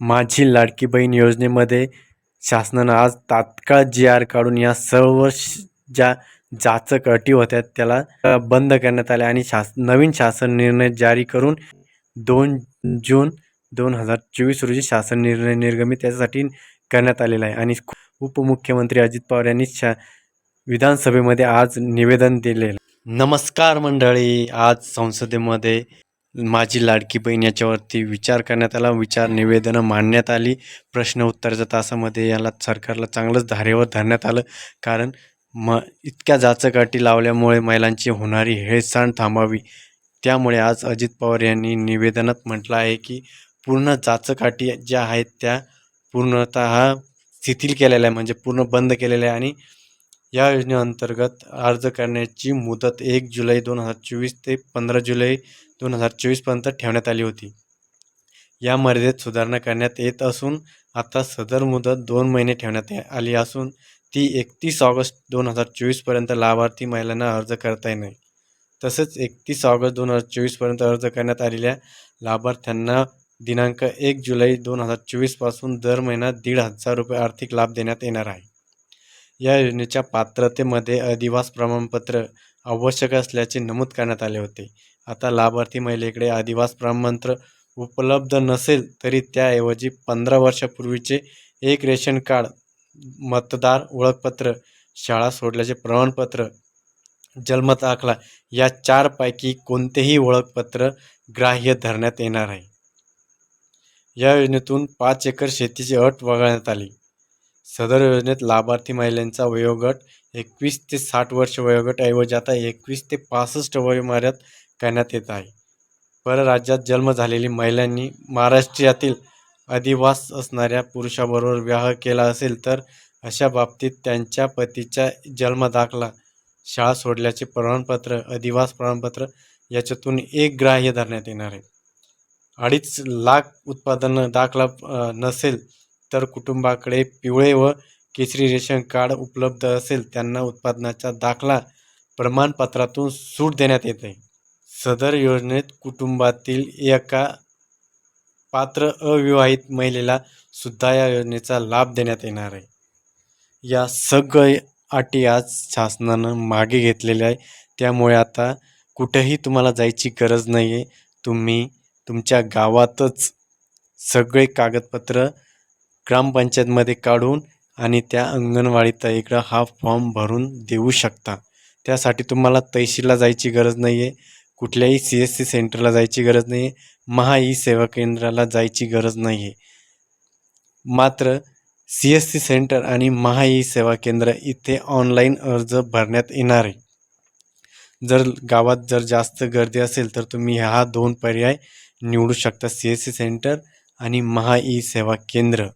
माझी लाडकी बहीण योजनेमध्ये शासनानं आज तात्काळ जी आर काढून या सर्व ज्या जाचक अटी होत्या त्याला बंद करण्यात आल्या आणि शास नवीन शासन निर्णय जारी करून दोन जून दोन हजार चोवीस रोजी शासन निर्णय निर्गमित यासाठी करण्यात आलेला आहे. आणि उपमुख्यमंत्री अजित पवार यांनी शा विधानसभेमध्ये आज निवेदन दिले नमस्कार मंडळी. आज संसदेमध्ये माझी लाडकी बहीण याच्यावरती विचार करण्यात आला. विचार निवेदनं मांडण्यात आली. प्रश्न उत्तराच्या तासामध्ये याला सरकारला चांगलंच धारेवर धरण्यात आलं. कारण म इतक्या जाचकाठी लावल्यामुळे महिलांची होणारी हेळसांड थांबावी. त्यामुळे आज अजित पवार यांनी निवेदनात म्हटलं आहे की पूर्ण जाचकाठी ज्या आहेत त्या पूर्णतः शिथिल केलेल्या आहे म्हणजे पूर्ण बंद केलेल्या आहे आणि या योजनेअंतर्गत अर्ज करण्याची मुदत एक जुलै दोन हजार चोवीस ते पंधरा जुलै दोन हजार चोवीसपर्यंत ठेवण्यात आली होती. या मर्यादेत सुधारणा करण्यात येत असून आता सदर मुदत दोन महिने ठेवण्यात आली असून ती एकतीस ऑगस्ट दोन हजार चोवीसपर्यंत लाभार्थी महिलांना अर्ज करता येणार. तसेच एकतीस ऑगस्ट दोन हजार चोवीसपर्यंत अर्ज करण्यात आलेल्या लाभार्थ्यांना दिनांक एक जुलै दोन हजार चोवीसपासून दर महिना दीड हजार रुपये आर्थिक लाभ देण्यात येणार आहे. या योजनेच्या पात्रतेमध्ये अधिवास प्रमाणपत्र आवश्यक असल्याचे नमूद करण्यात आले होते. आता लाभार्थी महिलेकडे अधिवास प्रमाणपत्र उपलब्ध नसेल तरी त्याऐवजी पंधरा वर्षापूर्वीचे एक रेशन कार्ड मतदार ओळखपत्र शाळा सोडल्याचे प्रमाणपत्र जन्मदाखला या चारपैकी कोणतेही ओळखपत्र ग्राह्य धरण्यात येणार आहे. या योजनेतून पाच एकर शेतीची अट वगळण्यात आली. सदर योजनेत लाभार्थी महिलांचा वयोगट एकवीस ते साठ वर्ष वयोगट ऐवजी आता एकवीस ते पासष्ट वयोमर्याद करण्यात येत आहे. परराज्यात जन्म झालेली महिलांनी महाराष्ट्रातील अधिवास असणाऱ्या पुरुषाबरोबर विवाह केला असेल तर अशा बाबतीत त्यांच्या पतीच्या जन्मदाखला शाळा सोडल्याचे प्रमाणपत्र अधिवास प्रमाणपत्र याच्यातून एक ग्राह्य धरण्यात येणार आहे. अडीच लाख उत्पादन दाखला नसेल तर कुटुंबाकडे पिवळे व केसरी रेशन कार्ड उपलब्ध असेल त्यांना उत्पादनाचा दाखला प्रमाणपत्रातून सूट देण्यात येते. सदर योजनेत कुटुंबातील एका पात्र अविवाहित महिलेला सुद्धा या योजनेचा लाभ देण्यात येणार आहे. या सगळे अटी आज शासनानं मागे घेतलेल्या आहे त्यामुळे आता कुठेही तुम्हाला जायची गरज नाही आहे तुम्ही तुमच्या गावातच सगळे कागदपत्र ग्रामपंचायतमध्ये काढून आणि त्या अंगणवाडीत इकडं हा फॉर्म भरून देऊ शकता. त्यासाठी तुम्हाला तहसीलला जायची गरज नाही आहे कुठल्याही सी एस सी सेंटरला जायची गरज नाही आहे महा ई सेवा केंद्राला जायची गरज नाही आहे मात्र सी एस सी सेंटर आणि महा ई सेवा केंद्र इथे ऑनलाईन अर्ज भरण्यात येणार आहे. जर गावात जर जास्त गर्दी असेल तर तुम्ही हा दोन पर्याय निवडू शकता सी एस सी सेंटर आणि महा ई सेवा केंद्र.